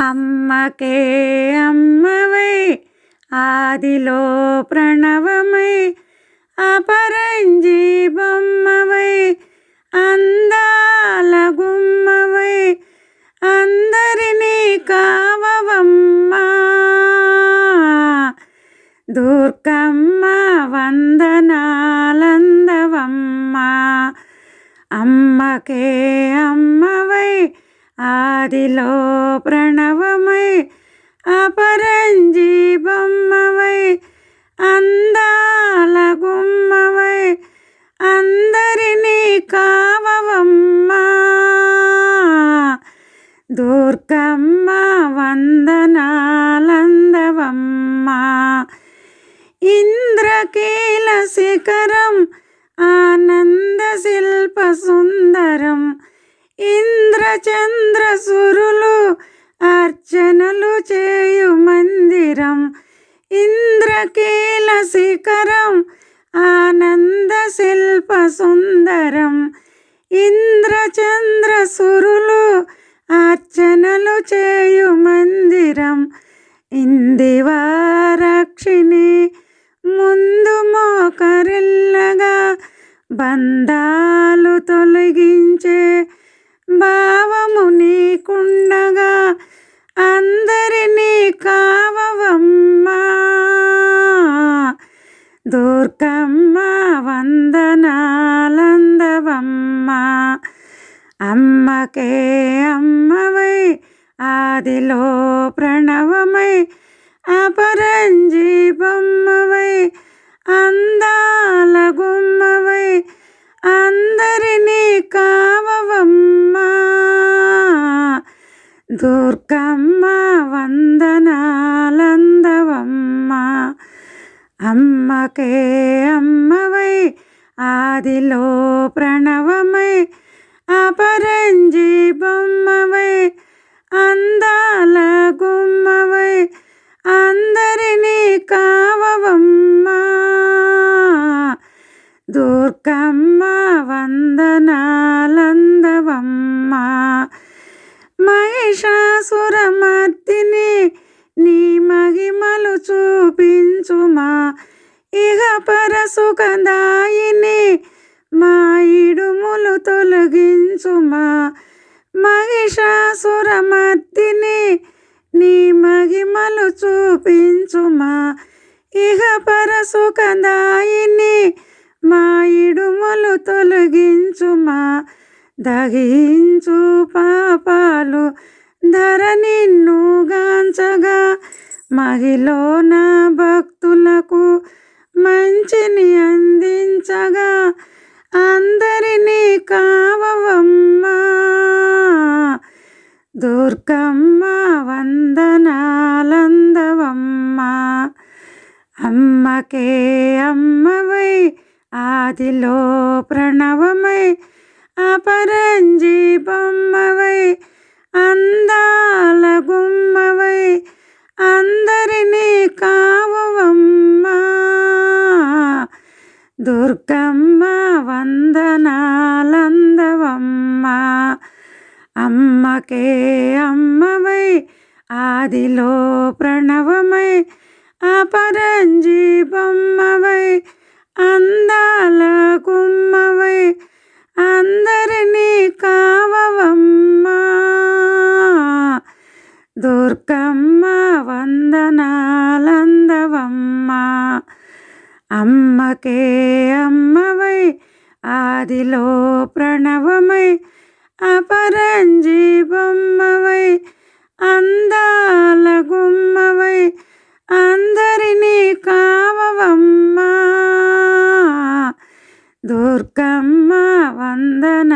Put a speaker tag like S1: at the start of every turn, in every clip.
S1: అమ్మకే అమ్మవై ఆదిలో ప్రణవమై అపరంజీ బొమ్మవై అందాల గుమ్మవై అందరినీ కావవమ్మా. దుర్గమ్మ వందనాలందవమ్మ. అమ్మకే అమ్మవై ఆదిలో ప్రణవమై అపరంజీ బొమ్మవై అందాల గుమ్మవై అందరినీ కావవమ్మా. దుర్గమ్మ వందనాలందవమ్మ. ఇంద్రకే అర్చనలు చేయు మందిరం ఇంద్రకీల శిఖరం ఆనంద శిల్ప సుందరం. ఇంద్రచంద్ర సురులు అర్చనలు చేయు మందిరం ఇందివారక్షిణి ముందు మోకరిల్లగా బంధాలు తొలగించే భావము నీకుండగా అందరినీ కావవమ్మా. దుర్గమ్మ వందనాలందవమ్మా. అమ్మకే అమ్మవై ఆదిలో ప్రణవమై అపరంజీ బొమ్మవై అందాల గుమ్మవై అందరినీ కావవమ్మా. దుర్గమ్మ వందనాలందవమ్మా. అమ్మకే అమ్మవై ఆదిలో ప్రణవమై అపరంజీ బొమ్మవై అందాల గుమ్మవై అందరినీ కావవమ్మా. దుర్గా చూపించుమా? ఇహ పరసుఖదాయిని మా ఇడుములు తొలగించుమా మహిషాసురమర్దిని నీ మహిమలు చూపించుమా? ఇహ పరసుఖదాయిని మా ఇడుములు తొలగించుమా? దహించు పాపాలు ధర నిన్ను మహిలో నా భక్తులకు మంచిని అందించగా అందరినీ కావవమ్మ. దుర్గమ్మ వందనాలందవమ్మ. అమ్మకే అమ్మవై ఆదిలో ప్రణవమై అపరంజీ బొమ్మవై అంద దుర్గమ్మ వందనాలందవమ్మా అమ్మకే అమ్మవై ఆదిలో ప్రణవమై అపరంజీ బొమ్మవై అందాల గుమ్మవై అందరినీ కావవమ్మా దుర్గమ్మ వందనాలందవమ్మా అమ్మకే అమ్మవై ఆదిలో ప్రణవమై అపరంజీ బొమ్మవై అందాల గుమ్మవై అందరినీ కావవమ్మా. దుర్గమ్మ వందనాలందవమ్మ.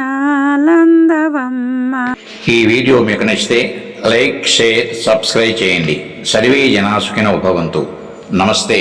S2: ఈ వీడియో మీకు నచ్చితే లైక్ షేర్ సబ్స్క్రైబ్ చేయండి. సర్వే జనాసుకిన ఉపవంతు నమస్తే.